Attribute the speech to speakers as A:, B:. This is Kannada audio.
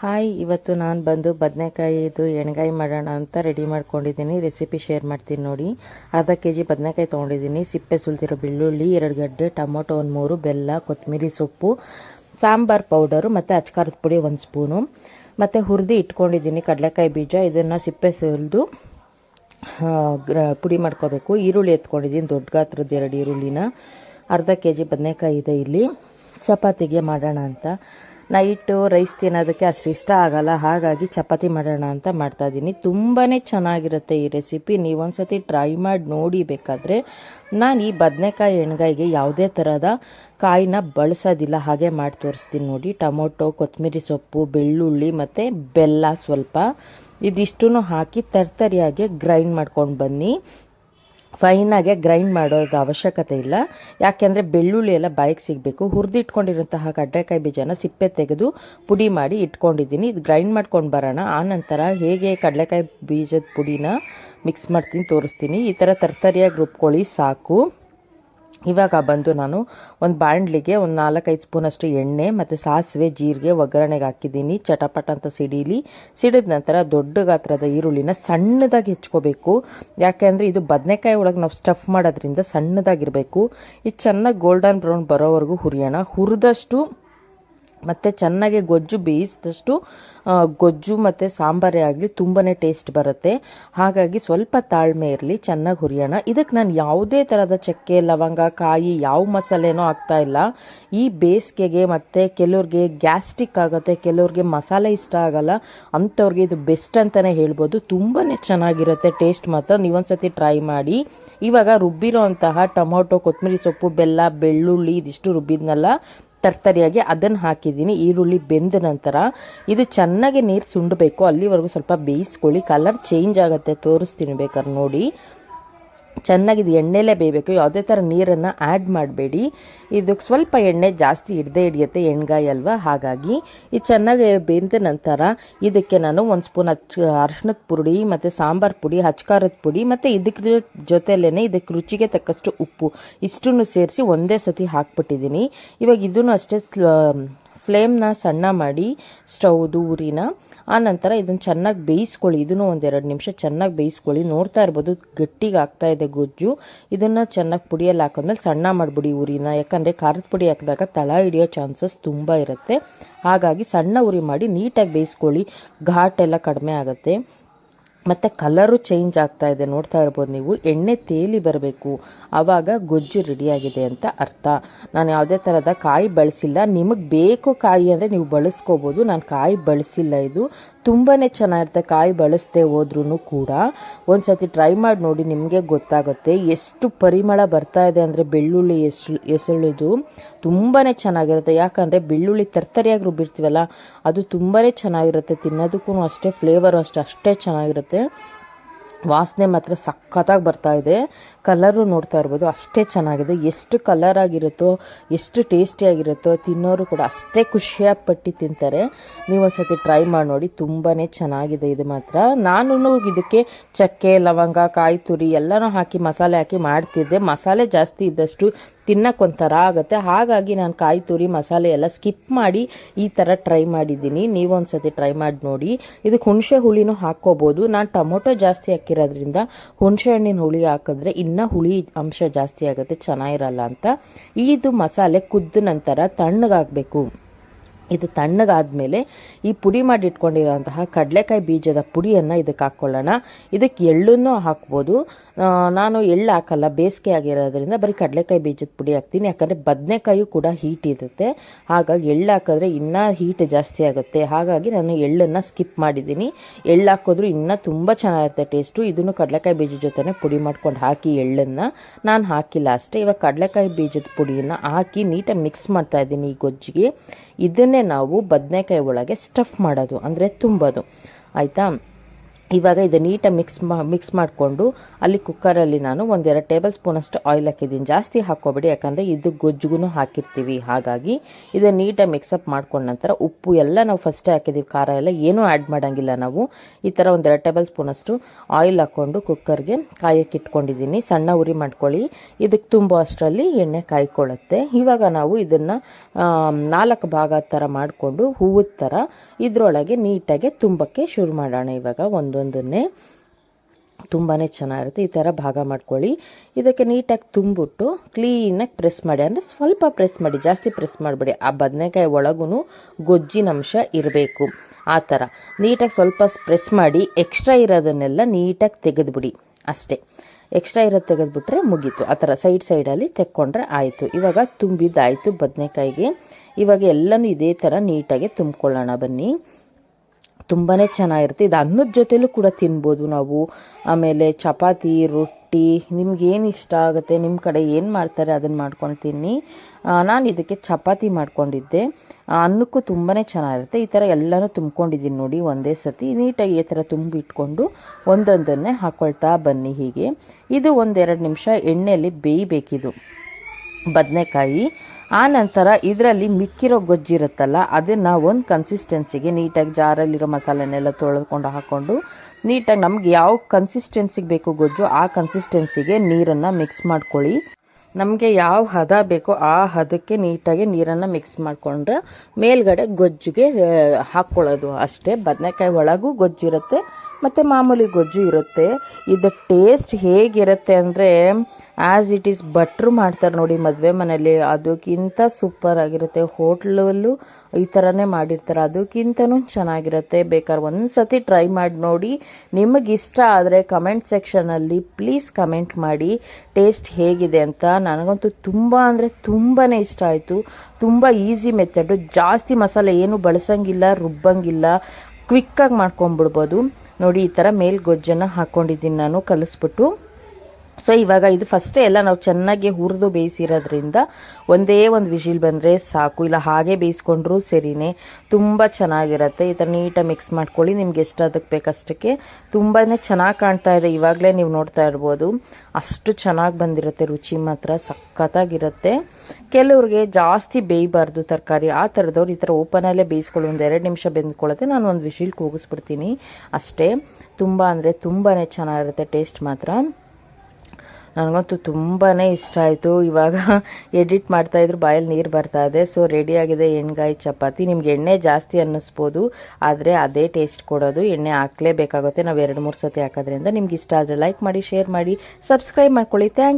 A: ಹಾಯ್, ಇವತ್ತು ನಾನು ಬಂದು ಬದನೆಕಾಯಿದು ಎಣ್ಗಾಯಿ ಮಾಡೋಣ ಅಂತ ರೆಡಿ ಮಾಡ್ಕೊಂಡಿದ್ದೀನಿ. ರೆಸಿಪಿ ಶೇರ್ ಮಾಡ್ತೀನಿ ನೋಡಿ. ಅರ್ಧ ಕೆ ಜಿ ಬದನೆಕಾಯಿ ತೊಗೊಂಡಿದ್ದೀನಿ. ಸಿಪ್ಪೆ ಸುಲ್ತಿರೋ ಬೆಳ್ಳುಳ್ಳಿ, ಎರಡು ಗಡ್ಡೆ ಟೊಮೊಟೊ ಒಂದು ಮೂರು, ಬೆಲ್ಲ ಕೊತ್ತಂಬರಿ ಸೊಪ್ಪು, ಸಾಂಬಾರ್ ಪೌಡರು ಮತ್ತು ಅಚ್ಕಾರದ ಪುಡಿ ಒಂದು ಸ್ಪೂನು ಮತ್ತು ಹುರಿದು ಇಟ್ಕೊಂಡಿದ್ದೀನಿ ಕಡಲೆಕಾಯಿ ಬೀಜ. ಇದನ್ನು ಸಿಪ್ಪೆ ಸುಲಿದು ಪುಡಿ ಮಾಡ್ಕೋಬೇಕು. ಈರುಳ್ಳಿ ಎತ್ಕೊಂಡಿದ್ದೀನಿ, ದೊಡ್ಡ ಗಾತ್ರದ ಎರಡು ಈರುಳ್ಳಿನ. ಅರ್ಧ ಕೆ ಜಿ ಬದನೆಕಾಯಿ ಇದೆ ಇಲ್ಲಿ. ಚಪಾತಿಗೆ ಮಾಡೋಣ ಅಂತ. ನೈಟು ರೈಸ್ ತಿನ್ನೋದಕ್ಕೆ ಅಷ್ಟು ಇಷ್ಟ ಆಗಲ್ಲ. ಹಾಗಾಗಿ ಚಪಾತಿ ಮಾಡೋಣ ಅಂತ ಮಾಡ್ತಾ ಇದ್ದೀನಿ ತುಂಬಾ ಚೆನ್ನಾಗಿರುತ್ತೆ ಈ ರೆಸಿಪಿ. ನೀವೊಂದ್ಸತಿ ಟ್ರೈ ಮಾಡಿ ನೋಡಿ ಬೇಕಾದರೆ ನಾನು ಈ ಬದನೆಕಾಯಿ ಎಣ್ಗಾಯಿಗೆ ಯಾವುದೇ ಥರದ ಕಾಯಿನ ಬಳಸೋದಿಲ್ಲ. ಹಾಗೆ ಮಾಡಿ ತೋರಿಸ್ತೀನಿ ನೋಡಿ. ಟೊಮೊಟೊ ಕೊತ್ತಂಬರಿ ಸೊಪ್ಪು, ಬೆಳ್ಳುಳ್ಳಿ ಮತ್ತು ಬೆಲ್ಲ ಸ್ವಲ್ಪ. ಇದಿಷ್ಟೂ ಹಾಕಿ ತರ್ತರಿಯಾಗಿ ಗ್ರೈಂಡ್ ಮಾಡ್ಕೊಂಡು ಬನ್ನಿ. ಫೈನಾಗೆ ಗ್ರೈಂಡ್ ಮಾಡೋದು ಅವಶ್ಯಕತೆ ಇಲ್ಲ. ಯಾಕೆಂದರೆ ಬೆಳ್ಳುಳ್ಳಿ ಎಲ್ಲ ಬಾಯಿಗೆ ಸಿಗಬೇಕು. ಹುರಿದಿಟ್ಕೊಂಡಿರೋಂತಹ ಕಡಲೆಕಾಯಿ ಬೀಜನ ಸಿಪ್ಪೆ ತೆಗೆದು ಪುಡಿ ಮಾಡಿ ಇಟ್ಕೊಂಡಿದ್ದೀನಿ. ಇದು ಗ್ರೈಂಡ್ ಮಾಡ್ಕೊಂಡು ಬರೋಣ. ಆನಂತರ ಹೇಗೆ ಕಡಲೆಕಾಯಿ ಬೀಜದ ಪುಡಿನ ಮಿಕ್ಸ್ ಮಾಡ್ತೀನಿ, ತೋರಿಸ್ತೀನಿ. ಈ ಥರ ತರ್ತರಿಯಾಗಿ ರುಬ್ಕೊಳ್ಳಿ, ಸಾಕು. ಇವಾಗ ಬಂದು ನಾನು ಒಂದು ಬಾಣಲಿಗೆ ಒಂದು ನಾಲ್ಕೈದು ಸ್ಪೂನಷ್ಟು ಎಣ್ಣೆ ಮತ್ತು ಸಾಸಿವೆ, ಜೀರಿಗೆ, ಒಗ್ಗರಣೆಗೆ ಹಾಕಿದ್ದೀನಿ. ಚಟಪಟ ಅಂತ ಸಿಡೀಲಿ. ಸಿಡಿದ ನಂತರ ದೊಡ್ಡ ಗಾತ್ರದ ಈರುಳ್ಳಿನ ಸಣ್ಣದಾಗಿ ಹೆಚ್ಕೋಬೇಕು. ಯಾಕೆಂದರೆ ಇದು ಬದನೆಕಾಯಿ ಒಳಗೆ ನಾವು ಸ್ಟಫ್ ಮಾಡೋದ್ರಿಂದ ಸಣ್ಣದಾಗಿರಬೇಕು. ಇದು ಚೆನ್ನಾಗಿ ಗೋಲ್ಡನ್ ಬ್ರೌನ್ ಬರೋವರೆಗೂ ಹುರಿಯೋಣ. ಹುರಿದಷ್ಟು ಮತ್ತು ಚೆನ್ನಾಗಿ ಗೊಜ್ಜು ಬೇಯಿಸಿದಷ್ಟು ಗೊಜ್ಜು ಮತ್ತು ಸಾಂಬಾರೇ ಆಗಲಿ ತುಂಬಾ ಟೇಸ್ಟ್ ಬರುತ್ತೆ. ಹಾಗಾಗಿ ಸ್ವಲ್ಪ ತಾಳ್ಮೆ ಇರಲಿ, ಚೆನ್ನಾಗಿ ಹುರಿಯೋಣ. ಇದಕ್ಕೆ ನಾನು ಯಾವುದೇ ಥರದ ಚಕ್ಕೆ, ಲವಂಗ, ಕಾಯಿ ಯಾವ ಮಸಾಲೆನೂ ಆಗ್ತಾ ಇಲ್ಲ. ಈ ಬೇಸಿಗೆಗೆ ಮತ್ತು ಕೆಲವ್ರಿಗೆ ಗ್ಯಾಸ್ಟಿಕ್ ಆಗುತ್ತೆ, ಕೆಲವ್ರಿಗೆ ಮಸಾಲೆ ಇಷ್ಟ ಆಗಲ್ಲ, ಅಂಥವ್ರಿಗೆ ಇದು ಬೆಸ್ಟ್ ಅಂತಲೇ ಹೇಳ್ಬೋದು. ತುಂಬಾ ಚೆನ್ನಾಗಿರುತ್ತೆ ಟೇಸ್ಟ್ ಮಾತ್ರ. ನೀವೊಂದ್ಸತಿ ಟ್ರೈ ಮಾಡಿ. ಇವಾಗ ರುಬ್ಬಿರೋ ಅಂತಹ ಟೊಮೊಟೊ ಕೊತ್ತಂಬರಿ ಸೊಪ್ಪು, ಬೆಲ್ಲ, ಬೆಳ್ಳುಳ್ಳಿ, ಇದಿಷ್ಟು ರುಬ್ಬಿದ್ನಲ್ಲ ತರ್ತರಿಯಾಗಿ ಅದನ್ನು ಹಾಕಿದ್ದೀನಿ, ಈರುಳ್ಳಿ ಬೆಂದ ನಂತರ. ಇದು ಚೆನ್ನಾಗಿ ನೀರು ಸುಂಡಬೇಕು ಅಲ್ಲಿವರೆಗೂ ಸ್ವಲ್ಪ ಬೇಯಿಸ್ಕೊಳ್ಳಿ. ಕಲರ್ ಚೇಂಜ್ ಆಗುತ್ತೆ, ತೋರಿಸ್ತೀನಿ ಬೇಕಾದ್ರೆ ನೋಡಿ. ಚೆನ್ನಾಗಿ ಇದು ಎಣ್ಣೆಲೇ ಬೇಯಬೇಕು. ಯಾವುದೇ ಥರ ನೀರನ್ನು ಆ್ಯಡ್ ಮಾಡಬೇಡಿ. ಇದಕ್ಕೆ ಸ್ವಲ್ಪ ಎಣ್ಣೆ ಜಾಸ್ತಿ ಹಿಡ್ದೇ ಹಿಡಿಯುತ್ತೆ ಎಣ್ಗಾಯಿ ಅಲ್ವಾ? ಹಾಗಾಗಿ ಇದು ಚೆನ್ನಾಗಿ ಬೆಂದ ನಂತರ ಇದಕ್ಕೆ ನಾನು ಒಂದು ಸ್ಪೂನ್ ಹಚ್ ಅರ್ಶಿನದ ಪುಡಿ ಮತ್ತು ಸಾಂಬಾರು ಪುಡಿ, ಹಚ್ಕಾರದ ಪುಡಿ ಮತ್ತು ಇದಕ್ಕೆ ಜೊತೆಲೇ ಇದಕ್ಕೆ ರುಚಿಗೆ ತಕ್ಕಷ್ಟು ಉಪ್ಪು ಇಷ್ಟನ್ನು ಸೇರಿಸಿ ಒಂದೇ ಸತಿ ಹಾಕ್ಬಿಟ್ಟಿದ್ದೀನಿ ಇವಾಗ ಇದನ್ನು ಅಷ್ಟೇ ಫ್ಲೇಮ್ನ ಸಣ್ಣ ಮಾಡಿ ಸ್ಟೌದು, ಊರಿನ ಆನಂತರ ಇದನ್ನು ಚೆನ್ನಾಗಿ ಬೇಯಿಸ್ಕೊಳ್ಳಿ. ಇದನ್ನು ಒಂದೆರಡು ನಿಮಿಷ ಚೆನ್ನಾಗಿ ಬೇಯಿಸ್ಕೊಳ್ಳಿ. ನೋಡ್ತಾ ಇರ್ಬೋದು ಗಟ್ಟಿಗೆ ಆಗ್ತಾ ಇದೆ ಗೊಜ್ಜು. ಇದನ್ನು ಚೆನ್ನಾಗಿ ಪುಡಿಯಲ್ಲಿ ಹಾಕಿದ್ಮೇಲೆ ಸಣ್ಣ ಮಾಡಿಬಿಡಿ ಉರಿನ. ಯಾಕಂದರೆ ಖಾರದ ಪುಡಿ ಹಾಕಿದಾಗ ತಳ ಹಿಡಿಯೋ ಚಾನ್ಸಸ್ ತುಂಬ ಇರುತ್ತೆ. ಹಾಗಾಗಿ ಸಣ್ಣ ಉರಿ ಮಾಡಿ ನೀಟಾಗಿ ಬೇಯಿಸ್ಕೊಳ್ಳಿ. ಘಾಟೆಲ್ಲ ಕಡಿಮೆ ಆಗುತ್ತೆ. ಮತ್ತು ಕಲರು ಚೇಂಜ್ ಆಗ್ತಾ ಇದೆ. ನೋಡ್ತಾ ಇರ್ಬೋದು ನೀವು. ಎಣ್ಣೆ ತೇಲಿ ಬರಬೇಕು. ಆವಾಗ ಗೊಜ್ಜು ರೆಡಿಯಾಗಿದೆ ಅಂತ ಅರ್ಥ. ನಾನು ಯಾವುದೇ ಥರದ ಕಾಯಿ ಬಳಸಿಲ್ಲ. ನಿಮಗೆ ಬೇಕು ಕಾಯಿ ಅಂದರೆ ನೀವು ಬಳಸ್ಕೋಬೋದು. ನಾನು ಕಾಯಿ ಬಳಸಿಲ್ಲ ಇದು. ತುಂಬಾ ಚೆನ್ನಾಗಿರುತ್ತೆ ಕಾಯಿ ಬಳಸದೆ ಹೋದ್ರೂ ಕೂಡ. ಒಂದು ಸತಿ ಟ್ರೈ ಮಾಡಿ ನೋಡಿ ನಿಮಗೆ ಗೊತ್ತಾಗುತ್ತೆ. ಎಷ್ಟು ಪರಿಮಳ ಬರ್ತಾ ಇದೆ ಅಂದರೆ ಬೆಳ್ಳುಳ್ಳಿ ಎಸು, ಎಸಳುದು ತುಂಬಾ ಚೆನ್ನಾಗಿರುತ್ತೆ. ಯಾಕಂದರೆ ಬೆಳ್ಳುಳ್ಳಿ ತರ್ತರಿಯಾಗಿ ರುಬ್ಬಿರ್ತೀವಲ್ಲ, ಅದು ತುಂಬಾ ಚೆನ್ನಾಗಿರುತ್ತೆ. ತಿನ್ನೋದಕ್ಕೂ ಅಷ್ಟೇ ಫ್ಲೇವರು ಅಷ್ಟೇ ಅಷ್ಟೇ ಚೆನ್ನಾಗಿರುತ್ತೆ. ವಾಸನೆ ಮಾತ್ರ ಸಖತ್ತಾಗಿ ಬರ್ತಾ ಇದೆ. ಕಲರು ನೋಡ್ತಾ ಇರ್ಬೋದು. ಅಷ್ಟೇ ಚೆನ್ನಾಗಿದೆ. ಎಷ್ಟು ಕಲರ್ ಆಗಿರುತ್ತೋ, ಎಷ್ಟು ಟೇಸ್ಟಿಯಾಗಿರುತ್ತೋ ತಿನ್ನೋರು ಕೂಡ ಅಷ್ಟೇ ಖುಷಿಯಾಗಿ ಪಟ್ಟು ತಿಂತಾರೆ. ನೀವು ಒಂದ್ಸತಿ ಟ್ರೈ ಮಾಡಿ ನೋಡಿ. ತುಂಬಾ ಚೆನ್ನಾಗಿದೆ ಇದು ಮಾತ್ರ. ನಾನು ಇದಕ್ಕೆ ಚಕ್ಕೆ, ಲವಂಗ, ಕಾಯಿ ತುರಿ ಎಲ್ಲನೂ ಹಾಕಿ ಮಸಾಲೆ ಹಾಕಿ ಮಾಡ್ತಿದ್ದೆ. ಮಸಾಲೆ ಜಾಸ್ತಿ ಇದ್ದಷ್ಟು ತಿನ್ನಕ್ಕೆ ಒಂಥರ ಆಗುತ್ತೆ. ಹಾಗಾಗಿ ನಾನು ಕಾಯಿ ತುರಿ ಮಸಾಲೆ ಎಲ್ಲ ಸ್ಕಿಪ್ ಮಾಡಿ ಈ ಥರ ಟ್ರೈ ಮಾಡಿದ್ದೀನಿ. ನೀವು ಒಂದ್ಸತಿ ಟ್ರೈ ಮಾಡಿ ನೋಡಿ. ಇದಕ್ಕೆ ಹುಣಸೆ ಹುಳಿನೂ ಹಾಕ್ಕೋಬೋದು. ನಾನು ಟೊಮೊಟೊ ಜಾಸ್ತಿ ಹಾಕಿರೋದ್ರಿಂದ ಹುಣಸೆ ಹಣ್ಣಿನ ಹುಳಿ ಹಾಕಿದ್ರೆ ಇನ್ನೂ ಹುಳಿ ಅಂಶ ಜಾಸ್ತಿ ಆಗುತ್ತೆ, ಚೆನ್ನಾಗಿರಲ್ಲ ಅಂತ. ಇದು ಮಸಾಲೆ ಕುದ್ದ ನಂತರ ತಣ್ಣಗಾಗಬೇಕು ಇದು ತಣ್ಣಗಾದ್ಮೇಲೆ ಈ ಪುಡಿ ಮಾಡಿ ಇಟ್ಕೊಂಡಿರೋಂತಹ ಕಡಲೆಕಾಯಿ ಬೀಜದ ಪುಡಿಯನ್ನು ಇದಕ್ಕೆ ಹಾಕ್ಕೊಳ್ಳೋಣ. ಇದಕ್ಕೆ ಎಳ್ಳನ್ನು ಹಾಕ್ಬೋದು. ನಾನು ಎಳ್ಳು ಹಾಕಲ್ಲ, ಬೇಸಿಗೆ ಆಗಿರೋದ್ರಿಂದ ಬರೀ ಕಡಲೆಕಾಯಿ ಬೀಜದ ಪುಡಿ ಹಾಕ್ತೀನಿ. ಯಾಕಂದರೆ ಬದನೆಕಾಯು ಕೂಡ ಹೀಟ್ ಇರುತ್ತೆ. ಹಾಗಾಗಿ ಎಳ್ಳು ಹಾಕಿದ್ರೆ ಇನ್ನೂ ಹೀಟ್ ಜಾಸ್ತಿ ಆಗುತ್ತೆ. ಹಾಗಾಗಿ ನಾನು ಎಳ್ಳನ್ನು ಸ್ಕಿಪ್ ಮಾಡಿದ್ದೀನಿ. ಎಳ್ಳು ಹಾಕಿದ್ರು ಇನ್ನೂ ತುಂಬ ಚೆನ್ನಾಗಿರುತ್ತೆ ಟೇಸ್ಟು ಇದನ್ನು ಕಡಲೆಕಾಯಿ ಬೀಜದ ಜೊತೆ ಪುಡಿ ಮಾಡ್ಕೊಂಡು ಹಾಕಿ ಎಳ್ಳನ್ನು. ನಾನು ಹಾಕಿಲ್ಲ ಅಷ್ಟೇ. ಇವಾಗ ಕಡಲೆಕಾಯಿ ಬೀಜದ ಪುಡಿಯನ್ನು ಹಾಕಿ ನೀಟಾಗಿ ಮಿಕ್ಸ್ ಮಾಡ್ತಾ ಇದ್ದೀನಿ ಈ ಗೊಜ್ಜಿಗೆ. ಇದನ್ನೇ ನಾವು ಬದನೆಕಾಯಿ ಒಳಗೆ ಸ್ಟಫ್ ಮಾಡೋದು ಅಂದರೆ ತುಂಬೋದು. ಆಯಿತಾ? ಇವಾಗ ಇದು ನೀಟಾಗಿ ಮಿಕ್ಸ್ ಮಾ ಮಿಕ್ಸ್ ಮಾಡಿಕೊಂಡು ಅಲ್ಲಿ ಕುಕ್ಕರಲ್ಲಿ ನಾನು ಒಂದೆರಡು ಟೇಬಲ್ ಸ್ಪೂನಷ್ಟು ಆಯಿಲ್ ಹಾಕಿದ್ದೀನಿ. ಜಾಸ್ತಿ ಹಾಕೋಬೇಡಿ ಯಾಕಂದರೆ ಇದು ಗೊಜ್ಜುಗೂ ಹಾಕಿರ್ತೀವಿ. ಹಾಗಾಗಿ ಇದು ನೀಟಾಗಿ ಮಿಕ್ಸಪ್ ಮಾಡ್ಕೊಂಡ ನಂತರ ಉಪ್ಪು ಎಲ್ಲ ನಾವು ಫಸ್ಟೇ ಹಾಕಿದ್ದೀವಿ ಖಾರ ಎಲ್ಲ ಏನೂ ಆ್ಯಡ್ ಮಾಡೋಂಗಿಲ್ಲ ನಾವು. ಈ ಥರ ಒಂದೆರಡು ಟೇಬಲ್ ಸ್ಪೂನಷ್ಟು ಆಯಿಲ್ ಹಾಕ್ಕೊಂಡು ಕುಕ್ಕರ್ಗೆ ಕಾಯಕ್ಕೆ ಇಟ್ಕೊಂಡಿದ್ದೀನಿ. ಸಣ್ಣ ಉರಿ ಮಾಡ್ಕೊಳ್ಳಿ. ಇದಕ್ಕೆ ತುಂಬೋ ಅಷ್ಟರಲ್ಲಿ ಎಣ್ಣೆ ಕಾಯ್ಕೊಳ್ಳುತ್ತೆ. ಇವಾಗ ನಾವು ಇದನ್ನು ನಾಲ್ಕು ಭಾಗ ಥರ ಮಾಡಿಕೊಂಡು ಹೂವದ ಥರ ಇದರೊಳಗೆ ನೀಟಾಗಿ ತುಂಬಕ್ಕೆ ಶುರು ಮಾಡೋಣ ಇವಾಗ. ಒಂದೊಂದನ್ನೇ ತುಂಬಾ ಚೆನ್ನಾಗಿರುತ್ತೆ. ಈ ಥರ ಭಾಗ ಮಾಡ್ಕೊಳ್ಳಿ. ಇದಕ್ಕೆ ನೀಟಾಗಿ ತುಂಬಿಟ್ಟು ಕ್ಲೀನಾಗಿ ಪ್ರೆಸ್ ಮಾಡಿ. ಅಂದರೆ ಸ್ವಲ್ಪ ಪ್ರೆಸ್ ಮಾಡಿ, ಜಾಸ್ತಿ ಪ್ರೆಸ್ ಮಾಡಬೇಡಿ. ಆ ಬದನೆಕಾಯಿ ಒಳಗೂ ಗೊಜ್ಜಿನ ಅಂಶ ಇರಬೇಕು. ಆ ಥರ ನೀಟಾಗಿ ಸ್ವಲ್ಪ ಪ್ರೆಸ್ ಮಾಡಿ ಎಕ್ಸ್ಟ್ರಾ ಇರೋದನ್ನೆಲ್ಲ ನೀಟಾಗಿ ತೆಗೆದುಬಿಡಿ. ಅಷ್ಟೇ. ಎಕ್ಸ್ಟ್ರಾ ಇರೋದು ತೆಗೆದುಬಿಟ್ರೆ ಮುಗೀತು. ಆ ಥರ ಸೈಡ್ ಸೈಡಲ್ಲಿ ತೆಕ್ಕೊಂಡ್ರೆ ಆಯಿತು. ಇವಾಗ ತುಂಬಿದ್ದಾಯಿತು ಬದನೆಕಾಯಿಗೆ. ಇವಾಗ ಎಲ್ಲನೂ ಇದೇ ಥರ ನೀಟಾಗಿ ತುಂಬಿಕೊಳ್ಳೋಣ ಬನ್ನಿ. ತುಂಬಾ ಚೆನ್ನಾಗಿರುತ್ತೆ. ಇದು ಅನ್ನದ ಜೊತೆಲೂ ಕೂಡ ತಿನ್ಬೋದು ನಾವು. ಆಮೇಲೆ ಚಪಾತಿ, ರೊಟ್ಟಿ, ನಿಮ್ಗೆ ಏನು ಇಷ್ಟ ಆಗುತ್ತೆ ನಿಮ್ಮ ಕಡೆ ಏನು ಮಾಡ್ತಾರೆ ಅದನ್ನು ಮಾಡ್ಕೊಂಡು ತಿನ್ನಿ ನಾನು ಇದಕ್ಕೆ ಚಪಾತಿ ಮಾಡ್ಕೊಂಡಿದ್ದೆ. ಅನ್ನಕ್ಕೂ ತುಂಬಾ ಚೆನ್ನಾಗಿರುತ್ತೆ. ಈ ಥರ ಎಲ್ಲನೂ ತುಂಬ್ಕೊಂಡಿದ್ದೀನಿ ನೋಡಿ ಒಂದೇ ಸತಿ. ನೀಟಾಗಿ ಈ ಥರ ತುಂಬಿಟ್ಕೊಂಡು ಒಂದೊಂದನ್ನೇ ಹಾಕ್ಕೊಳ್ತಾ ಬನ್ನಿ ಹೀಗೆ. ಇದು ಒಂದೆರಡು ನಿಮಿಷ ಎಣ್ಣೆಯಲ್ಲಿ ಬೇಯಬೇಕಿದು. ಬದನೆಕಾಯಿ. ಆ ನಂತರ ಇದರಲ್ಲಿ ಮಿಕ್ಕಿರೋ ಗೊಜ್ಜಿರುತ್ತಲ್ಲ ಅದನ್ನು ಒಂದು ಕನ್ಸಿಸ್ಟೆನ್ಸಿಗೆ ನೀಟಾಗಿ ಜಾರಲ್ಲಿರೋ ಮಸಾಲೆನೆಲ್ಲ ತೊಳೆದುಕೊಂಡು ಹಾಕ್ಕೊಂಡು ನೀಟಾಗಿ ನಮ್ಗೆ ಯಾವ ಕನ್ಸಿಸ್ಟೆನ್ಸಿಗೆ ಬೇಕು ಗೊಜ್ಜು, ಆ ಕನ್ಸಿಸ್ಟೆನ್ಸಿಗೆ ನೀರನ್ನು ಮಿಕ್ಸ್ ಮಾಡ್ಕೊಳ್ಳಿ. ನಮಗೆ ಯಾವ ಹದ ಬೇಕೋ ಆ ಹದಕ್ಕೆ ನೀಟಾಗಿ ನೀರನ್ನು ಮಿಕ್ಸ್ ಮಾಡಿಕೊಂಡ್ರೆ ಮೇಲ್ಗಡೆ ಗೊಜ್ಜಿಗೆ ಹಾಕ್ಕೊಳ್ಳೋದು ಅಷ್ಟೇ. ಬದನೆಕಾಯಿ ಒಳಗೂ ಗೊಜ್ಜಿರುತ್ತೆ ಮತ್ತು ಮಾಮೂಲಿ ಗೊಜ್ಜು ಇರುತ್ತೆ. ಇದು ಟೇಸ್ಟ್ ಹೇಗಿರುತ್ತೆ ಅಂದರೆ ಆ್ಯಸ್ ಇಟ್ ಈಸ್ ಬಟ್ರು ಮಾಡ್ತಾರೆ ನೋಡಿ ಮದುವೆ ಮನೇಲಿ ಅದಕ್ಕಿಂತ ಸೂಪರ್ ಆಗಿರುತ್ತೆ. ಹೋಟ್ಲಲ್ಲೂ ಈ ಥರನೇ ಮಾಡಿರ್ತಾರೆ. ಅದಕ್ಕಿಂತನೂ ಚೆನ್ನಾಗಿರುತ್ತೆ. ಬೇಕಾದ್ರೆ ಒಂದು ಸತಿ ಟ್ರೈ ಮಾಡಿ ನೋಡಿ. ನಿಮಗೆ ಇಷ್ಟ ಆದರೆ ಕಮೆಂಟ್ ಸೆಕ್ಷನಲ್ಲಿ ಪ್ಲೀಸ್ ಕಮೆಂಟ್ ಮಾಡಿ. ಟೇಸ್ಟ್ ಹೇಗಿದೆ ಅಂತ. ನನಗಂತೂ ತುಂಬ ಅಂದರೆ ತುಂಬಾ ಇಷ್ಟ ಆಯಿತು. ತುಂಬ ಈಸಿ ಮೆಥಡು ಜಾಸ್ತಿ ಮಸಾಲೆ ಏನು ಬಳಸಂಗಿಲ್ಲ, ರುಬ್ಬಂಗಿಲ್ಲ. ಕ್ವಿಕ್ಕಾಗಿ ಮಾಡ್ಕೊಂಬಿಡ್ಬೋದು ನೋಡಿ ಈ ಥರ ಮೇಲ್ ಗೊಜ್ಜನ್ನು ಹಾಕ್ಕೊಂಡಿದ್ದೀನಿ ನಾನು ಕಲಿಸ್ಬಿಟ್ಟು. ಸೊ ಇವಾಗ ಇದು ಫಸ್ಟೇ ಎಲ್ಲ ನಾವು ಚೆನ್ನಾಗಿ ಹುರಿದು ಬೇಯಿಸಿರೋದ್ರಿಂದ ಒಂದೇ ಒಂದು ವಿಶಿಲ್ ಬಂದರೆ ಸಾಕು. ಇಲ್ಲ, ಹಾಗೆ ಬೇಯಿಸ್ಕೊಂಡ್ರೂ ಸರಿನೇ. ತುಂಬ ಚೆನ್ನಾಗಿರುತ್ತೆ. ಈ ಥರ ನೀಟಾಗಿ ಮಿಕ್ಸ್ ಮಾಡ್ಕೊಳ್ಳಿ. ನಿಮ್ಗೆ ಎಷ್ಟು ಅದಕ್ಕೆ ಬೇಕಷ್ಟಕ್ಕೆ. ತುಂಬಾ ಚೆನ್ನಾಗಿ ಕಾಣ್ತಾ ಇದೆ. ಇವಾಗಲೇ ನೀವು ನೋಡ್ತಾ ಇರ್ಬೋದು. ಅಷ್ಟು ಚೆನ್ನಾಗಿ ಬಂದಿರುತ್ತೆ. ರುಚಿ ಮಾತ್ರ ಸಖತ್ತಾಗಿರುತ್ತೆ. ಕೆಲವ್ರಿಗೆ ಜಾಸ್ತಿ ಬೇಯಬಾರ್ದು ತರಕಾರಿ. ಆ ಥರದವ್ರು ಈ ಥರ ಓಪನಲ್ಲೇ ಬೇಯಿಸ್ಕೊಳ್ಳಿ. ಒಂದು ಎರಡು ನಿಮಿಷ ಬೆಂದ್ಕೊಳ್ಳುತ್ತೆ ನಾನು ಒಂದು ವಿಶಿಲ್ ಕೂಗಿಸ್ಬಿಡ್ತೀನಿ. ಅಷ್ಟೇ. ತುಂಬ ಅಂದರೆ ತುಂಬಾ ಚೆನ್ನಾಗಿರುತ್ತೆ. ಟೇಸ್ಟ್ ಮಾತ್ರ. ನನಗಂತೂ ತುಂಬಾ ಇಷ್ಟ ಆಯಿತು. ಇವಾಗ ಎಡಿಟ್ ಮಾಡ್ತಾ ಇದ್ರು ಬಾಯಲ್ಲಿ ನೀರು ಬರ್ತಾ ಇದೆ. ಸೊ ರೆಡಿಯಾಗಿದೆ ಎಣ್ಗಾಯಿ ಚಪಾತಿ. ನಿಮ್ಗೆ ಎಣ್ಣೆ ಜಾಸ್ತಿ ಅನ್ನಿಸ್ಬೋದು. ಆದರೆ ಅದೇ ಟೇಸ್ಟ್ ಕೊಡೋದು. ಎಣ್ಣೆ ಹಾಕಲೇಬೇಕಾಗುತ್ತೆ. ನಾವು ಎರಡು ಮೂರು ಸತಿ ಹಾಕೋದ್ರಿಂದ ನಿಮ್ಗೆ ಇಷ್ಟ ಆದರೆ ಲೈಕ್ ಮಾಡಿ ಶೇರ್ ಮಾಡಿ ಸಬ್ಸ್ಕ್ರೈಬ್ ಮಾಡ್ಕೊಳ್ಳಿ. Thank you